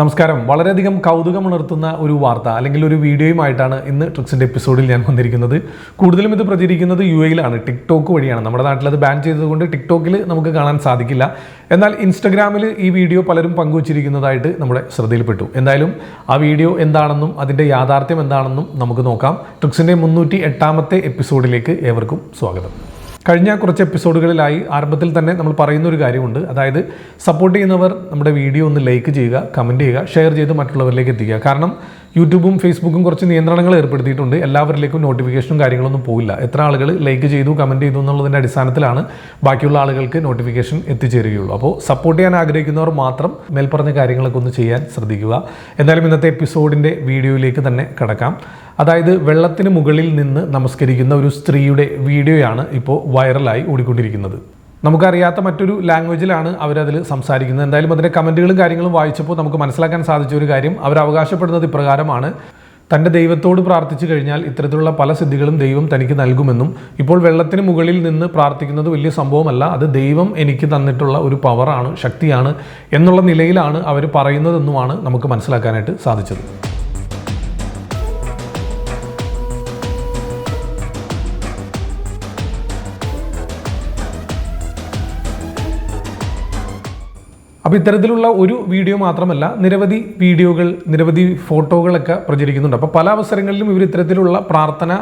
നമസ്കാരം. വളരെയധികം കൗതുകമുണർത്തുന്ന ഒരു വാർത്ത അല്ലെങ്കിൽ ഒരു വീഡിയോയുമായിട്ടാണ് ഇന്ന് ട്രിക്സിന്റെ എപ്പിസോഡിൽ ഞാൻ വന്നിരിക്കുന്നത്. കൂടുതലും ഇത് പ്രചരിക്കുന്നത് യു എയിലാണ് ടിക്ടോക്ക് വഴിയാണ്. നമ്മുടെ നാട്ടിൽ അത് ബാൻ ചെയ്തതുകൊണ്ട് ടിക്ടോക്കിൽ നമുക്ക് കാണാൻ സാധിക്കില്ല. എന്നാൽ ഇൻസ്റ്റഗ്രാമിൽ ഈ വീഡിയോ പലരും പങ്കുവച്ചിരിക്കുന്നതായിട്ട് നമ്മുടെ ശ്രദ്ധയിൽപ്പെട്ടു. എന്തായാലും ആ വീഡിയോ എന്താണെന്നും അതിന്റെ യാഥാർത്ഥ്യം എന്താണെന്നും നമുക്ക് നോക്കാം. ട്രിക്സിന്റെ മുന്നൂറ്റി എട്ടാമത്തെ എപ്പിസോഡിലേക്ക് ഏവർക്കും സ്വാഗതം. കഴിഞ്ഞ കുറച്ച് എപ്പിസോഡുകളിലായി ആരംഭത്തിൽ തന്നെ നമ്മൾ പറയുന്ന ഒരു കാര്യമുണ്ട്. അതായത് സപ്പോർട്ട് ചെയ്യുന്നവർ നമ്മുടെ വീഡിയോ ഒന്ന് ലൈക്ക് ചെയ്യുക കമന്റ് ചെയ്യുക ഷെയർ ചെയ്ത് മറ്റുള്ളവരിലേക്ക് എത്തിക്കുക. കാരണം യൂട്യൂബും ഫേസ്ബുക്കും കുറച്ച് നിയന്ത്രണങ്ങൾ ഏർപ്പെടുത്തിയിട്ടുണ്ട്. എല്ലാവരിലേക്കും നോട്ടിഫിക്കേഷനും കാര്യങ്ങളൊന്നും പോയില്ല എത്ര ആളുകൾ ലൈക്ക് ചെയ്തു കമന്റ് ചെയ്തു എന്നുള്ളതിന്റെ അടിസ്ഥാനത്തിലാണ് ബാക്കിയുള്ള ആളുകൾക്ക് നോട്ടിഫിക്കേഷൻ എത്തിച്ചേരുകയുള്ളൂ. അപ്പോൾ സപ്പോർട്ട് ചെയ്യാൻ ആഗ്രഹിക്കുന്നവർ മാത്രം മേൽപ്പറഞ്ഞ കാര്യങ്ങളൊക്കെ ഒന്ന് ചെയ്യാൻ ശ്രദ്ധിക്കുക. എന്തായാലും ഇന്നത്തെ എപ്പിസോഡിന്റെ വീഡിയോയിലേക്ക് തന്നെ കടക്കാം. അതായത് വെള്ളത്തിന് മുകളിൽ നിന്ന് നമസ്കരിക്കുന്ന ഒരു സ്ത്രീയുടെ വീഡിയോയാണ് ഇപ്പോൾ വൈറലായി ഓടിക്കൊണ്ടിരിക്കുന്നത്. നമുക്കറിയാത്ത മറ്റൊരു ലാംഗ്വേജിലാണ് അവരതിൽ സംസാരിക്കുന്നത്. എന്തായാലും അതിന്റെ കമന്റുകളും കാര്യങ്ങളും വായിച്ചപ്പോൾ നമുക്ക് മനസ്സിലാക്കാൻ സാധിച്ച ഒരു കാര്യം അവർ അവകാശപ്പെടുന്നത് ഇപ്രകാരമാണ്. തന്റെ ദൈവത്തോട് പ്രാർത്ഥിച്ചു കഴിഞ്ഞാൽ ഇത്തരത്തിലുള്ള പല സിദ്ധികളും ദൈവം തനിക്ക് നൽകുമെന്നും ഇപ്പോൾ വെള്ളത്തിന് മുകളിൽ നിന്ന് പ്രാർത്ഥിക്കുന്നത് വലിയ സംഭവമല്ല അത് ദൈവം എനിക്ക് തന്നിട്ടുള്ള ഒരു പവറാണ് ശക്തിയാണ് എന്നുള്ള നിലയിലാണ് അവർ പറയുന്നതെന്നുമാണ് നമുക്ക് മനസ്സിലാക്കാനായിട്ട് സാധിച്ചത്. അപ്പോൾ ഇത്തരത്തിലുള്ള ഒരു വീഡിയോ മാത്രമല്ല നിരവധി വീഡിയോകൾ നിരവധി ഫോട്ടോകളൊക്കെ പ്രചരിക്കുന്നുണ്ട്. അപ്പോൾ പല അവസരങ്ങളിലും ഇവർ ഇത്തരത്തിലുള്ള പ്രാർത്ഥന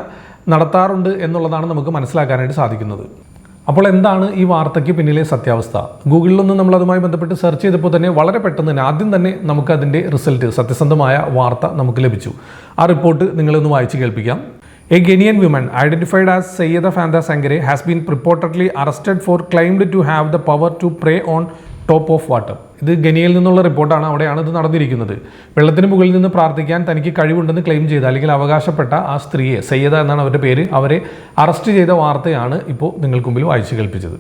നടത്താറുണ്ട് എന്നുള്ളതാണ് നമുക്ക് മനസ്സിലാക്കാനായിട്ട് സാധിക്കുന്നത്. അപ്പോൾ എന്താണ് ഈ വാർത്തയ്ക്ക് പിന്നിലെ സത്യാവസ്ഥ? ഗൂഗിളിലൊന്നും നമ്മൾ അതുമായി ബന്ധപ്പെട്ട് സെർച്ച് ചെയ്തപ്പോൾ തന്നെ വളരെ പെട്ടെന്ന് തന്നെ ആദ്യം തന്നെ നമുക്ക് അതിന്റെ റിസൾട്ട് സത്യസന്ധമായ വാർത്ത നമുക്ക് ലഭിച്ചു. ആ റിപ്പോർട്ട് നിങ്ങളൊന്ന് വായിച്ച് കേൾപ്പിക്കാം. A Guinean women identified as Sayyida Fanta Sangare has been reportedly arrested for claimed to have the power to pray on top of water ഇത് ഗനിയിൽ നിന്നുള്ള റിപ്പോർട്ടാണ്. അവിടെയാണ് ഇത് നടന്നിരിക്കുന്നത്. വെള്ളത്തിന് മുകളിൽ നിന്ന് പ്രാർത്ഥിക്കാൻ തനിക്ക് കഴിവുണ്ടെന്ന് ക്ലെയിം ചെയ്ത അല്ലെങ്കിൽ അവകാശപ്പെട്ട ആ സ്ത്രീയെ സയ്യദ എന്നാണ് അവരുടെ പേര് അവരെ അറസ്റ്റ് ചെയ്ത വാർത്തയാണ് ഇപ്പോൾ നിങ്ങൾക്ക് മുമ്പിൽ വായിച്ചു കേൾപ്പിച്ചത്.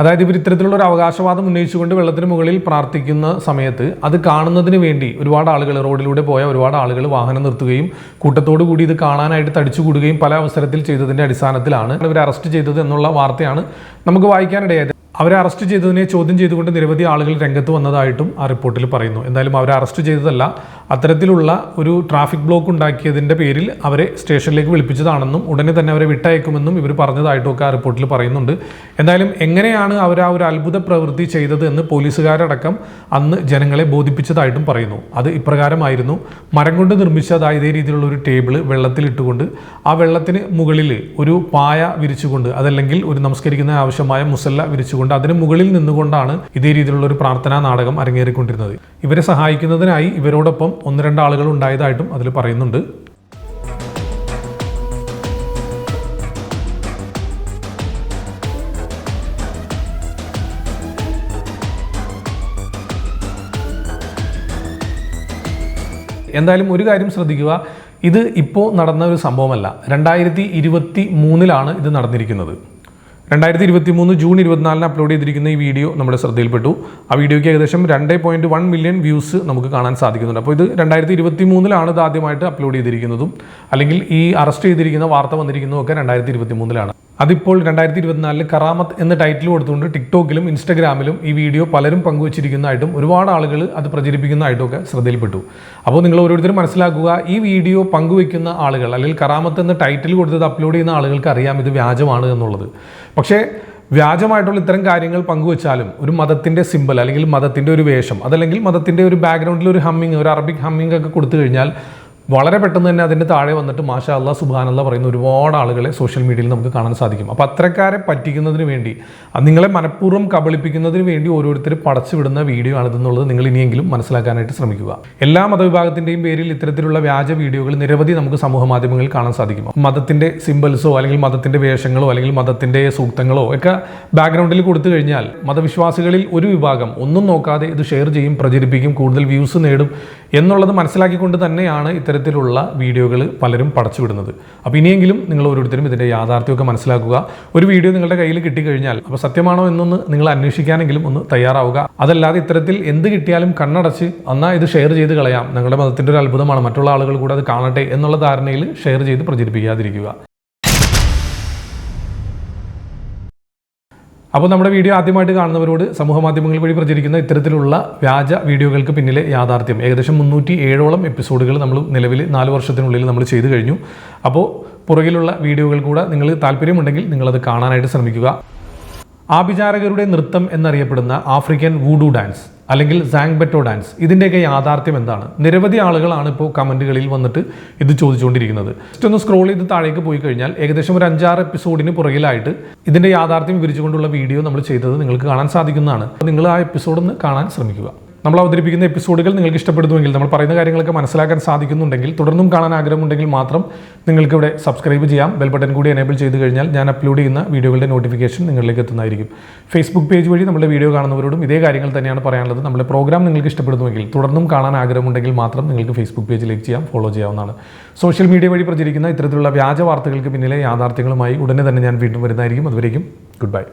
അതായത് ഇവർ ഇത്തരത്തിലുള്ള ഒരു അവകാശവാദം ഉന്നയിച്ചുകൊണ്ട് വെള്ളത്തിന് മുകളിൽ പ്രാർത്ഥിക്കുന്ന സമയത്ത് അത് കാണുന്നതിന് വേണ്ടി ഒരുപാട് ആളുകൾ റോഡിലൂടെ പോയ ഒരുപാട് ആളുകൾ വാഹനം നിർത്തുകയും കൂട്ടത്തോടു കൂടി ഇത് കാണാനായിട്ട് തടിച്ചുകൂടുകയും പല അവസരത്തിൽ ചെയ്തതിന്റെ അടിസ്ഥാനത്തിലാണ് ഇവർ അറസ്റ്റ് ചെയ്തത് എന്നുള്ള വാർത്തയാണ് നമുക്ക് വായിക്കാനിടയായത്. അവരെ അറസ്റ്റ് ചെയ്തതിനെ ചോദ്യം ചെയ്തുകൊണ്ട് നിരവധി ആളുകൾ രംഗത്ത് വന്നതായിട്ടും ആ റിപ്പോർട്ടിൽ പറയുന്നു. എന്തായാലും അവരെ അറസ്റ്റ് ചെയ്തതല്ല. അത്തരത്തിലുള്ള ഒരു ട്രാഫിക് ബ്ലോക്ക് ഉണ്ടാക്കിയതിന്റെ പേരിൽ അവരെ സ്റ്റേഷനിലേക്ക് വിളിപ്പിച്ചതാണെന്നും ഉടനെ തന്നെ അവരെ വിട്ടയക്കുമെന്നും ഇവർ പറഞ്ഞതായിട്ടുമൊക്കെ ആ റിപ്പോർട്ടിൽ പറയുന്നുണ്ട്. എന്തായാലും എങ്ങനെയാണ് അവർ ആ ഒരു അത്ഭുത പ്രവൃത്തി ചെയ്തത് എന്ന് പോലീസുകാരടക്കം അന്ന് ജനങ്ങളെ ബോധിപ്പിച്ചതായിട്ടും പറയുന്നു. അത് ഇപ്രകാരമായിരുന്നു. മരം കൊണ്ട് നിർമ്മിച്ചതായ ഇതേ രീതിയിലുള്ള ഒരു ടേബിൾ വെള്ളത്തിലിട്ടുകൊണ്ട് ആ വെള്ളത്തിന് മുകളിൽ ഒരു പായ വിരിച്ചുകൊണ്ട് അതല്ലെങ്കിൽ ഒരു നമസ്കരിക്കുന്ന ആവശ്യമായ മുസല്ല വിരിച്ചുകൊണ്ട് അതിന് മുകളിൽ നിന്നുകൊണ്ടാണ് ഇതേ രീതിയിലുള്ള ഒരു പ്രാർത്ഥനാ നാടകം അരങ്ങേറിക്കൊണ്ടിരുന്നത്. ഇവരെ സഹായിക്കുന്നതിനായി ഇവരോടൊപ്പം ഒന്ന് രണ്ട് ആളുകൾ ഉണ്ടായതായിട്ടും അതിൽ പറയുന്നുണ്ട്. എന്തായാലും ഒരു കാര്യം ശ്രദ്ധിക്കുക ഇത് ഇപ്പോൾ നടന്ന ഒരു സംഭവമല്ല. രണ്ടായിരത്തി ഇരുപത്തി മൂന്നിലാണ് ഇത് നടന്നിരിക്കുന്നത്. രണ്ടായിരത്തി ഇരുപത്തി മൂന്ന് ജൂൺ ഇരുപത്തിനാലിന് അപ്ലോഡ് ചെയ്തിരിക്കുന്ന ഈ വീഡിയോ നമ്മുടെ ശ്രദ്ധയിൽപ്പെട്ടു. ആ വീഡിയോയ്ക്ക് ഏകദേശം രണ്ട് പോയിന്റ് വൺ മില്യൺ വ്യൂസ് നമുക്ക് കാണാൻ സാധിക്കുന്നുണ്ട്. അപ്പോൾ ഇത് രണ്ടായിരത്തി ഇരുപത്തി മൂന്നിലാണ് ഇത് ആദ്യമായിട്ട് അപ്ലോഡ് ചെയ്തിരിക്കുന്നതും. അല്ലെങ്കിൽ ഈ അറസ്റ്റ് ചെയ്തിരിക്കുന്ന വാർത്ത വന്നിരിക്കുന്നതും ഒക്കെ രണ്ടായിരത്തി ഇരുപത്തി മൂന്നിലാണ് അതിപ്പോൾ രണ്ടായിരത്തി ഇരുപത്തിനാലിൽ കറാമത്ത് എന്ന ടൈറ്റിൽ കൊടുത്തുകൊണ്ട് ടിക്ടോക്കിലും ഇൻസ്റ്റഗ്രാമിലും ഈ വീഡിയോ പലരും പങ്കുവച്ചിരിക്കുന്നതായിട്ടും ഒരുപാട് ആളുകൾ അത് പ്രചരിപ്പിക്കുന്നതായിട്ടും ഒക്കെ ശ്രദ്ധയിൽപ്പെട്ടു. അപ്പോൾ നിങ്ങൾ ഓരോരുത്തരും മനസ്സിലാക്കുക ഈ വീഡിയോ പങ്കുവയ്ക്കുന്ന ആളുകൾ അല്ലെങ്കിൽ കറാമത്ത് എന്ന ടൈറ്റിൽ കൊടുത്തത് അപ്ലോഡ് ചെയ്യുന്ന ആളുകൾക്ക് അറിയാം ഇത് വ്യാജമാണ് എന്നുള്ളത്. പക്ഷേ വ്യാജമായിട്ടുള്ള ഇത്തരം കാര്യങ്ങൾ പങ്കുവച്ചാലും ഒരു മതത്തിന്റെ സിമ്പിൾ അല്ലെങ്കിൽ മതത്തിന്റെ ഒരു വേഷം അതല്ലെങ്കിൽ മതത്തിന്റെ ഒരു ബാക്ക്ഗ്രൗണ്ടിൽ ഒരു ഹമ്മിങ് ഒരു അറബിക് ഹമ്മിങ് ഒക്കെ കൊടുത്തു കഴിഞ്ഞാൽ വളരെ പെട്ടെന്ന് തന്നെ അതിന്റെ താഴെ വന്നിട്ട് മാഷാ അല്ല സുബാനല്ല പറയുന്ന ഒരുപാട് ആളുകളെ സോഷ്യൽ മീഡിയയിൽ നമുക്ക് കാണാൻ സാധിക്കും. അപ്പോൾ അത്രക്കാരെ പറ്റിക്കുന്നതിന് വേണ്ടി നിങ്ങളെ മനഃപൂർവം കബളിപ്പിക്കുന്നതിന് വേണ്ടി ഓരോരുത്തർ പടച്ചു വിടുന്ന വീഡിയോ ആണിതെന്നുള്ളത് നിങ്ങൾ ഇനിയെങ്കിലും മനസ്സിലാക്കാനായിട്ട് ശ്രമിക്കുക. എല്ലാ മതവിഭാഗത്തിന്റെയും പേരിൽ ഇത്തരത്തിലുള്ള വ്യാജ വീഡിയോകൾ നിരവധി നമുക്ക് സമൂഹ മാധ്യമങ്ങളിൽ കാണാൻ സാധിക്കും. മതത്തിന്റെ സിമ്പിൾസോ അല്ലെങ്കിൽ മതത്തിന്റെ വേഷങ്ങളോ അല്ലെങ്കിൽ മതത്തിന്റെ സൂക്തങ്ങളോ ഒക്കെ ബാക്ക്ഗ്രൗണ്ടിൽ കൊടുത്തു കഴിഞ്ഞാൽ മതവിശ്വാസികളിൽ ഒരു വിഭാഗം ഒന്നും നോക്കാതെ ഇത് ഷെയർ ചെയ്യും പ്രചരിപ്പിക്കും കൂടുതൽ വ്യൂസ് നേടും എന്നുള്ളത് മനസ്സിലാക്കിക്കൊണ്ട് തന്നെയാണ് ഇത്തരത്തിലുള്ള വീഡിയോകൾ പലരും പടച്ചു വിടുന്നത് അപ്പോൾ ഇനിയെങ്കിലും നിങ്ങൾ ഓരോരുത്തരും ഇതിന്റെ യാഥാർത്ഥ്യമൊക്കെ മനസ്സിലാക്കുക. ഒരു വീഡിയോ നിങ്ങളുടെ കയ്യിൽ കിട്ടിക്കഴിഞ്ഞാൽ അപ്പോൾ സത്യമാണോ എന്നൊന്ന് നിങ്ങൾ അന്വേഷിക്കാനെങ്കിലും ഒന്ന് തയ്യാറാവുക. അതല്ലാതെ ഇത്തരത്തിൽ എന്ത് കിട്ടിയാലും കണ്ണടച്ച് എന്നാൽ ഇത് ഷെയർ ചെയ്ത് കളയാം. നിങ്ങളുടെ മതത്തിന്റെ ഒരു അത്ഭുതമാണ്. മറ്റുള്ള ആളുകൾ കൂടെ അത് കാണട്ടെ എന്നുള്ള ധാരണയിൽ ഷെയർ ചെയ്ത് പ്രചരിപ്പിക്കാതിരിക്കുക. അപ്പോൾ നമ്മുടെ വീഡിയോ ആദ്യമായിട്ട് കാണുന്നവരോട് സമൂഹ മാധ്യമങ്ങൾ വഴി പ്രചരിക്കുന്ന ഇത്തരത്തിലുള്ള വ്യാജ വീഡിയോകൾക്ക് പിന്നിലെ യാഥാർത്ഥ്യം. ഏകദേശം മുന്നൂറ്റി ഏഴോളം എപ്പിസോഡുകൾ നമ്മൾ നിലവിൽ നാല് വർഷത്തിനുള്ളിൽ നമ്മൾ ചെയ്തു കഴിഞ്ഞു. അപ്പോൾ പുറകിലുള്ള വീഡിയോകൾ കൂടെ നിങ്ങൾ താല്പര്യമുണ്ടെങ്കിൽ നിങ്ങളത് കാണാനായിട്ട് ശ്രമിക്കുക. ആഭിചാരകരുടെ നൃത്തം എന്നറിയപ്പെടുന്ന ആഫ്രിക്കൻ വൂഡു ഡാൻസ്. അല്ലെങ്കിൽ സാങ് ബെറ്റോ ഡാൻസ്. ഇതിന്റെയൊക്കെ യാഥാർത്ഥ്യം എന്താണ്? നിരവധി ആളുകളാണ് ഇപ്പോൾ കമന്റുകളിൽ വന്നിട്ട് ഇത് ചോദിച്ചുകൊണ്ടിരിക്കുന്നത്. ജസ്റ്റ് ഒന്ന് സ്ക്രോൾ ചെയ്ത് താഴേക്ക് പോയി കഴിഞ്ഞാൽ ഏകദേശം ഒരു അഞ്ചാറ് എപ്പിസോഡിന് പുറകിലായിട്ട് ഇതിന്റെ യാഥാർത്ഥ്യം വിവരിച്ചുകൊണ്ടുള്ള വീഡിയോ നമ്മൾ ചെയ്തത് നിങ്ങൾക്ക് കാണാൻ സാധിക്കുന്നതാണ്. നിങ്ങൾ ആ എപ്പിസോഡ് ഒന്ന് കാണാൻ ശ്രമിക്കുക. നമ്മൾ അവതരിപ്പിക്കുന്ന എപ്പിസോഡുകൾ നിങ്ങൾക്ക് ഇഷ്ടപ്പെടുന്നുവെങ്കിൽ നമ്മൾ പറയുന്ന കാര്യങ്ങളൊക്കെ മനസ്സിലാക്കാൻ സാധിക്കുന്നുണ്ടെങ്കിൽ തുടർന്നും കാണാൻ ആഗ്രഹമുണ്ടെങ്കിൽ മാത്രം നിങ്ങൾക്ക് ഇവിടെ സബ്സ്ക്രൈബ് ചെയ്യാം. ബെൽ ബട്ടൺ കൂടി എനേബിൾ ചെയ്ത് കഴിഞ്ഞാൽ ഞാൻ അപ്ലോഡ് ചെയ്യുന്ന വീഡിയോകളുടെ നോട്ടിഫിക്കേഷൻ നിങ്ങളിലേക്ക് എത്തുന്നതായിരിക്കും. ഫേസ്ബുക്ക് പേജ് വഴി നമ്മുടെ വീഡിയോ കാണുന്നവരോടും ഇതേ കാര്യങ്ങൾ തന്നെയാണ് പറയാനുള്ളത്. നമ്മുടെ പ്രോഗ്രാം നിങ്ങൾക്ക് ഇഷ്ടപ്പെടുന്നുവെങ്കിൽ തുടർന്നും കാണാൻ ആഗ്രഹമുണ്ടെങ്കിൽ മാത്രം നിങ്ങൾക്ക് ഫേസ്ബുക്ക് പേജിലേക്ക് ചെയ്യാം ഫോളോ ചെയ്യാവുന്നതാണ്. സോഷ്യൽ മീഡിയ വഴി പ്രചരിക്കുന്ന ഇത്തരത്തിലുള്ള വ്യാജ വാർത്തകൾക്ക് പിന്നിലെ യാഥാർത്ഥ്യങ്ങളുമായി ഉടനെ തന്നെ ഞാൻ വീണ്ടും വരുന്നതായിരിക്കും. അതുവരേക്കും ഗുഡ് ബൈ